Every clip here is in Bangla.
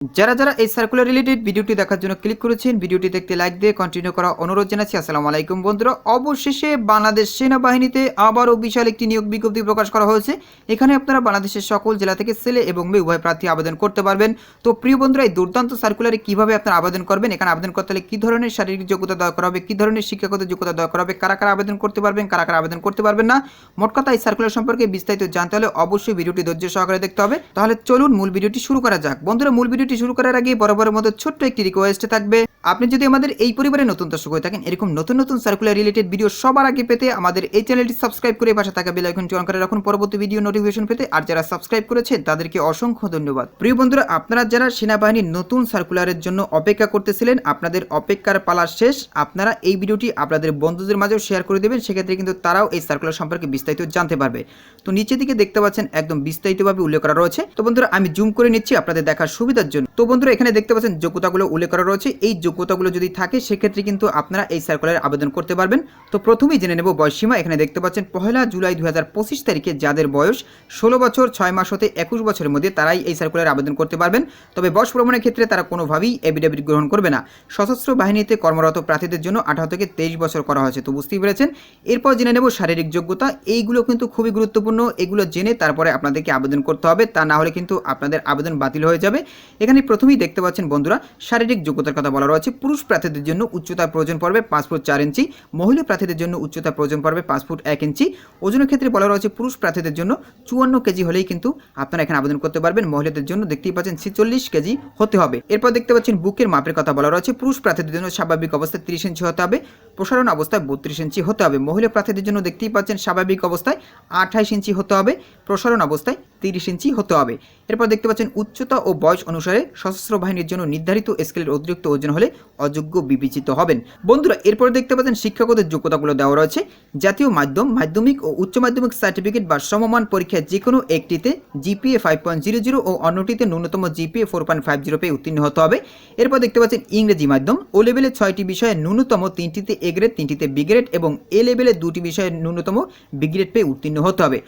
যারা যারা এই সার্কুলার রিলেটেড ভিডিওটি দেখার জন্য ক্লিক করেছেন ভিডিওটি দেখতে লাইক দিয়ে কন্টিনিউ করা অনুরোধ জানাচ্ছি। আসসালামু আলাইকুম বন্ধুরা। অবশেষে বাংলাদেশ সেনাবাহিনীতে আবারও বিশাল একটি নিয়োগ বিজ্ঞপ্তি প্রকাশ করা হয়েছে। এখানে আপনারা বাংলাদেশের সকল জেলা থেকে ছেলে এবং মেয়ে উভয় প্রার্থী আবেদন করতে পারবেন। তো প্রিয় বন্ধুরা, এই দুর্দান্ত সার্কুলারে কীভাবে আপনারা আবেদন করবেন? এখানে আবেদন করতে হলে কী ধরনের শারীরিক যোগ্যতা দেওয়া করা হবে? কী ধরনের শিক্ষাগত যোগ্যতা দেওয়া করা হবে? কারা কারা আবেদন করতে পারবেন? কারা কারা আবেদন করতে পারবেন না? মোট কথা এই সার্কুলার সম্পর্কে বিস্তারিত জানতে হলে অবশ্যই ভিডিওটি ধৈর্য সহকারে দেখতে হবে। তাহলে চলুন মূল ভিডিওটি শুরু করা যাক। বন্ধুরা, মূল ভিডিওটি শুরু করার আগে বরাবরের মতো ছোট্ট একটি রিকোয়েস্ট থাকবে। আপনি যদি আমাদের এই পরিবারে নতুন দর্শক হয়ে থাকেন, এরকম নতুন নতুন সার্কুলার রিলেটেড ভিডিও সবার আগে পেতে আমাদের এই চ্যানেলটি সাবস্ক্রাইব করে পাশে থাকা বেল আইকনটি অন করে রাখুন। পরবর্তী ভিডিও নোটিফিকেশন পেতে আর যারা সাবস্ক্রাইব করেছেন, তাদেরকে অসংখ্য ধন্যবাদ। প্রিয় বন্ধুরা, আপনারা যারা সেনাবাহিনীর নতুন সার্কুলারের জন্য অপেক্ষা করতেছিলেন, আপনাদের অপেক্ষার পালা শেষ। আপনারা এই ভিডিওটি আপনাদের বন্ধুদের মাঝেও শেয়ার করে দেবেন, সেক্ষেত্রে কিন্তু তারাও এই সার্কুলার সম্পর্কে বিস্তারিত জানতে পারবে। তো নিচের দিকে দেখতে পাচ্ছেন, একদম বিস্তারিতভাবে উল্লেখ করা রয়েছে। তো বন্ধুরা, আমি জুম করে নিচ্ছি, আপনাদের দেখার সুবিধার জন্য। তো বন্ধুরা, এখানে দেখতে পাচ্ছেন যোগ্যতাগুলো উল্লেখ করা রয়েছে। এই যোগ্যতাগুলো যদি থাকে, সেক্ষেত্রে কিন্তু আপনারা এই সার্কুলারে আবেদন করতে পারবেন। তো প্রথমেই জেনে নেব বয়সীমা এখানে দেখতে পাচ্ছেন, পহেলা জুলাই দু হাজার পঁচিশ তারিখে যাদের বয়স ষোলো বছর, ছয় মাস হতে একুশ বছরের মধ্যে, তারাই এই সার্কুলারে আবেদন করতে পারবেন। তবে বয়স প্রমাণের ক্ষেত্রে তারা কোনোভাবেই এভিডেভিট গ্রহণ করবে না। সশস্ত্র বাহিনীতে কর্মরত প্রার্থীদের জন্য আঠারো থেকে তেইশ বছর করা হয়েছে। তো বুঝতেই পেরেছেন? এরপর জেনে নেব শারীরিক যোগ্যতা। এইগুলো কিন্তু খুবই গুরুত্বপূর্ণ। এগুলো জেনে তারপরে আপনাদেরকে আবেদন করতে হবে। তা না হলে কিন্তু আপনাদের আবেদন বাতিল হয়ে যাবে। এখানে প্রথমেই দেখতে পাচ্ছেন বন্ধুরা, শারীরিক যোগ্যতার কথা বলা রয়েছে। পুরুষ প্রার্থীদের জন্য উচ্চতার প্রয়োজন পড়বে পাঁচ ফুট চার ইঞ্চি, মহিলা প্রার্থীদের জন্য উচ্চতা প্রয়োজন পড়বে পাঁচ ফুট এক ইঞ্চি। ওজনের ক্ষেত্রে বলা রয়েছে, পুরুষ প্রার্থীদের জন্য চুয়ান্ন কেজি হলেই কিন্তু আপনারা এখানে আবেদন করতে পারবেন। মহিলাদের জন্য দেখতেই পাচ্ছেন, ছেচল্লিশ কেজি হতে হবে। এরপর দেখতে পাচ্ছেন, বুকের মাপের কথা বলা রয়েছে। পুরুষ প্রার্থীদের জন্য স্বাভাবিক অবস্থায় ত্রিশ ইঞ্চি হতে হবে, প্রসারণ অবস্থায় বত্রিশ ইঞ্চি হতে হবে। মহিলা প্রার্থীদের জন্য দেখতেই পাচ্ছেন, স্বাভাবিক অবস্থায় আঠাইশ ইঞ্চি হতে হবে, প্রসারণ অবস্থায় তিরিশ ইঞ্চি হতে হবে। এরপর দেখতে পাচ্ছেন, উচ্চতা ও বয়স অনুসারে সশস্ত্র বাহিনীর জন্য নির্ধারিত স্কেলের অতিরিক্ত ওজন হলে অযোগ্য বিবেচিত হবেন। বন্ধুরা, এরপর দেখতে পাচ্ছেন শিক্ষাগত যোগ্যতাগুলো দেওয়া রয়েছে। জাতীয় মাধ্যম, মাধ্যমিক ও উচ্চ মাধ্যমিক সার্টিফিকেট বা সমমান পরীক্ষায় যে কোনো একটিতে GPA five point zero zero ও অন্যটিতে ন্যূনতম GPA four point five zero পেয়ে উত্তীর্ণ হতে হবে। এরপর দেখতে পাচ্ছেন ইংরেজি মাধ্যম ও লেভেলে ছয়টি বিষয়ে ন্যূনতম তিনটিতে এ গ্রেড তিনটিতে বি গ্রেড এবং এ লেভেলে দুটি বিষয়ে ন্যূনতম বি গ্রেড পেয়ে উত্তীর্ণ হতে হবে।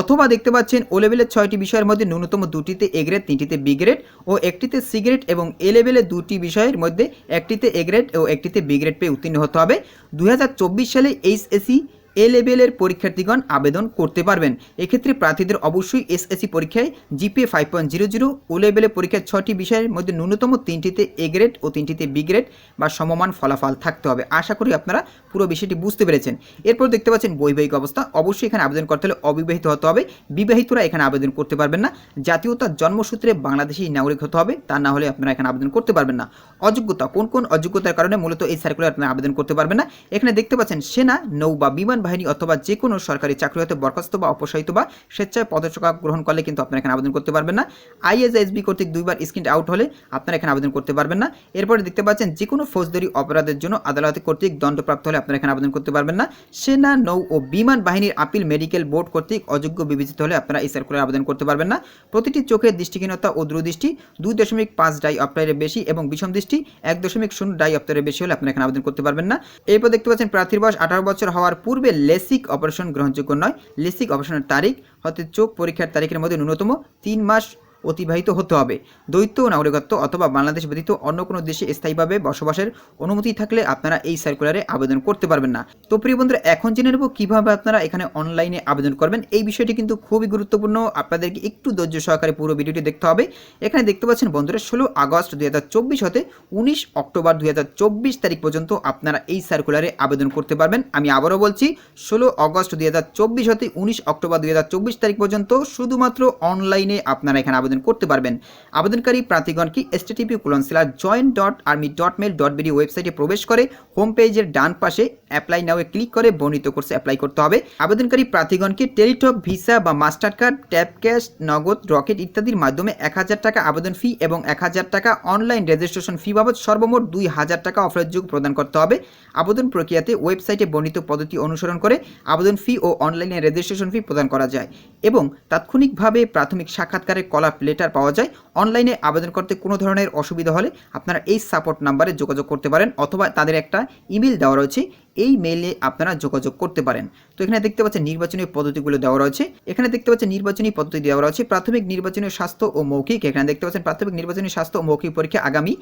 অথবা দেখতে পাচ্ছেন ও লেভেলের ছয়টি বিষয়ের মধ্যে ন্যূনতম দুটিতে এ গ্রেড তিনটিতে বি গ্রেড ও একটিতে সি গ্রেড এবং এ লেভেলের দুটি বিষয়ের মধ্যে একটিতে এ গ্রেড ও একটিতে বি গ্রেড পেয়ে উত্তীর্ণ হতে হবে। দু হাজার চব্বিশ সালে এইচএসি এ লেভেলের পরীক্ষার্থীগণ আবেদন করতে পারবেন। এক্ষেত্রে প্রার্থীদের অবশ্যই এসএসসি পরীক্ষায় GPA five point zero zero O লেভেলের পরীক্ষার ছটি বিষয়ের মধ্যে ন্যূনতম তিনটিতে এ গ্রেড ও তিনটিতে বি গ্রেড বা সমমান ফলাফল থাকতে হবে। আশা করি আপনারা পুরো বিষয়টি বুঝতে পেরেছেন। এরপর দেখতে পাচ্ছেন বৈবাহিক অবস্থা। অবশ্যই এখানে আবেদন করতে হলে অবিবাহিত হতে হবে। বিবাহিতরা এখানে আবেদন করতে পারবেন না। জাতীয়তা জন্মসূত্রে বাংলাদেশি নাগরিক হতে হবে। তা না হলে আপনারা এখানে আবেদন করতে পারবেন না। অযোগ্যতা, কোন কোন অযোগ্যতার কারণে মূলত এই সার্কুলার আপনারা আবেদন করতে পারবেন না? এখানে দেখতে পাচ্ছেন সেনা নৌ বা বিমান বাহিনী অথবা যে কোনো সরকারি চাকরি হতে বরখাস্ত বা অপসারিত বা স্বেচ্ছায় পদচাকা গ্রহণ করলে কিন্তু আপনারা এখানে আবেদন করতে পারবেন না। আইএসআইএসবি কর্তৃক দুইবার স্কিন আউট হলে আপনারা এখানে আবেদন করতে পারবেন না। এরপরে দেখতে পাচ্ছেন যে কোনো ফৌজদারি অপরাধের জন্য আদালত কর্তৃক দণ্ডপ্রাপ্ত হলে আপনারা এখানে আবেদন করতে পারবেন না। সেনা, নৌ ও বিমান বাহিনীর আপিল মেডিকেল বোর্ড কর্তৃক অযোগ্য বিবেচিত হলে আপনারা এই সার্কুলার আবেদন করতে পারবেন না। প্রতিটি চোখের দৃষ্টিহীনতা ও দূরদৃষ্টি, দুই দশমিক পাঁচ ডাই অপ্টারের বেশি এবং বিষম দৃষ্টি, এক দশমিক শূন্য ডাই অপ্টারের বেশি হলে আপনারা এখানে আবেদন করতে পারবেন না। এরপর দেখতে পাচ্ছেন প্রার্থীর বয়স আঠারো বছর হওয়ার পূর্বে লেসিক অপারেশন গ্রহণযোগ্য নয়। লেসিক অপারেশনের তারিখ হতে চোখ পরীক্ষার তারিখের মধ্যে ন্যূনতম তিন মাস অতিবাহিত হতে হবে। দ্বৈত নাগরিকত্ব অথবা বাংলাদেশ ব্যতীত অন্য কোনো দেশে স্থায়ীভাবে বসবাসের অনুমতি থাকলে আপনারা এই সার্কুলারে আবেদন করতে পারবেন না। তো প্রিয় বন্ধুরা, এখন জেনে নেব কীভাবে আপনারা এখানে অনলাইনে আবেদন করবেন। এই বিষয়টি কিন্তু খুবই গুরুত্বপূর্ণ। আপনাদেরকে একটু ধৈর্য সহকারে পুরো ভিডিওটি দেখতে হবে। এখানে দেখতে পাচ্ছেন বন্ধুরা, ষোলো আগস্ট দুই হাজার চব্বিশ হতে উনিশ অক্টোবর দুই হাজার চব্বিশ তারিখ পর্যন্ত আপনারা এই সার্কুলারে আবেদন করতে পারবেন। আমি আবারও বলছি, ষোলো আগস্ট দুই হতে উনিশ অক্টোবর দুই হাজার চব্বিশ তারিখ পর্যন্ত শুধুমাত্র অনলাইনে আপনারা এখানে আবেদন করতে পারবেন। আবেদনকারী প্রার্থীগণকে HTTP colon slash join dot army dot mail dot BD ওয়েবসাইটে প্রবেশ করে হোম পেজের ডান পাশে অ্যাপ্লাই নাও ক্লিক করে বর্ণিত কোর্সে অ্যাপ্লাই করতে হবে। আবেদনকারী প্রার্থীগণকে টেলিটক, ভিসা বা Mastercard tap cash, Nagad, Rocket ইত্যাদির মাধ্যমে এক হাজার টাকা আবেদন ফি এবং এক হাজার টাকা অনলাইন রেজিস্ট্রেশন ফি বাবদ সর্বমোট দুই হাজার টাকা অফারের যোগ প্রদান করতে হবে। আবেদন প্রক্রিয়াতে ওয়েবসাইটে বর্ণিত পদ্ধতি অনুসরণ করে আবেদন ফি ও অনলাইনে রেজিস্ট্রেশন ফি প্রদান করা যায় এবং তাৎক্ষণিকভাবে প্রাথমিক সাক্ষাৎকারের কলা লেটার পাওয়া যায়। অনলাইনে আবেদন করতে কোনো ধরনের অসুবিধা হলে আপনারা এই সাপোর্ট নাম্বারে যোগাযোগ করতে পারেন অথবা তাদের একটা ইমেল দেওয়া রয়েছে এই মেলে আপনারা যোগাযোগ করতে পারেন। তো এখানে দেখতে পাচ্ছেন নির্বাচনী পদ্ধতিগুলো দেওয়া রয়েছে। এখানে দেখতে পাচ্ছেন নির্বাচনী পদ্ধতি দেওয়া রয়েছে। প্রাথমিক নির্বাচনী স্বাস্থ্য ও মৌখিক, এখানে দেখতে পাচ্ছেন প্রাথমিক নির্বাচনী স্বাস্থ্য ও মৌখিক পরীক্ষা আগামী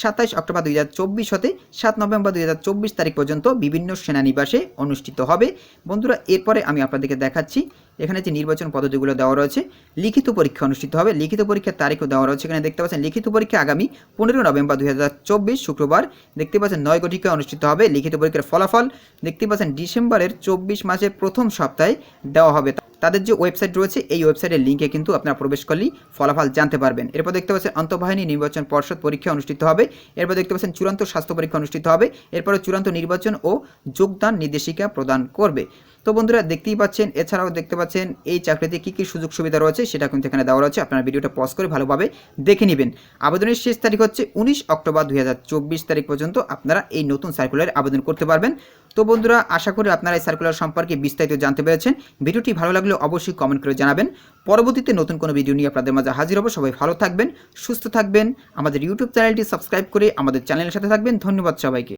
সাতাইশ অক্টোবর দুই হাজার চব্বিশ হতে সাত নভেম্বর দুই হাজার চব্বিশ তারিখ পর্যন্ত বিভিন্ন সেনানিবাসে অনুষ্ঠিত হবে। বন্ধুরা, এরপরে আমি আপনাদেরকে দেখাচ্ছি, এখানে যে নির্বাচন পদ্ধতিগুলো দেওয়া রয়েছে, লিখিত পরীক্ষা অনুষ্ঠিত হবে। লিখিত পরীক্ষার তারিখও দেওয়া রয়েছে। এখানে দেখতে পাচ্ছেন লিখিত পরীক্ষা আগামী পনেরো নভেম্বর দুই হাজার চব্বিশ শুক্রবার। দেখতে পাচ্ছেন নয় গঠিকা অনুষ্ঠিত হবে। লিখিত পরীক্ষার ফলাফল দেখতে পাচ্ছেন ডিসেম্বরের চব্বিশ মাসের প্রথম সপ্তাহে দেওয়া হবে। তাদের যে ওয়েবসাইট রয়েছে, এই ওয়েবসাইটের লিঙ্কে কিন্তু আপনারা প্রবেশ করলেই ফলাফল জানতে পারবেন। এরপর দেখতে পাচ্ছেন আন্তঃবাহিনী নির্বাচন পর্ষদ পরীক্ষা অনুষ্ঠিত হবে। এরপর দেখতে পাচ্ছেন চূড়ান্ত স্বাস্থ্য পরীক্ষা অনুষ্ঠিত হবে। এরপরে চূড়ান্ত নির্বাচন ও যোগদান নির্দেশিকা প্রদান করবে। তো বন্ধুরা, দেখতেই পাচ্ছেন, এছাড়াও দেখতে পাচ্ছেন এই চাকরিতে কী কী সুযোগ সুবিধা রয়েছে সেটা কিন্তু এখানে দেওয়া রয়েছে। আপনারা ভিডিওটা পজ করে ভালোভাবে দেখে নেবেন। আবেদনের শেষ তারিখ হচ্ছে উনিশ অক্টোবর দুই হাজার চব্বিশ তারিখ পর্যন্ত আপনারা এই নতুন সার্কুলারে আবেদন করতে পারবেন। তো বন্ধুরা, আশা করি আপনারা এই সার্কুলার সম্পর্কে বিস্তারিত জানতে পেরেছেন। ভিডিওটি ভালো লাগলে অবশ্যই কমেন্ট করে জানাবেন। পরবর্তীতে নতুন কোনো ভিডিও নিয়ে আপনাদের মাঝে হাজির হব। সবাই ভালো থাকবেন, সুস্থ থাকবেন। আমাদের ইউটিউব চ্যানেলটি সাবস্ক্রাইব করে আমাদের চ্যানেলের সাথে থাকবেন। ধন্যবাদ সবাইকে।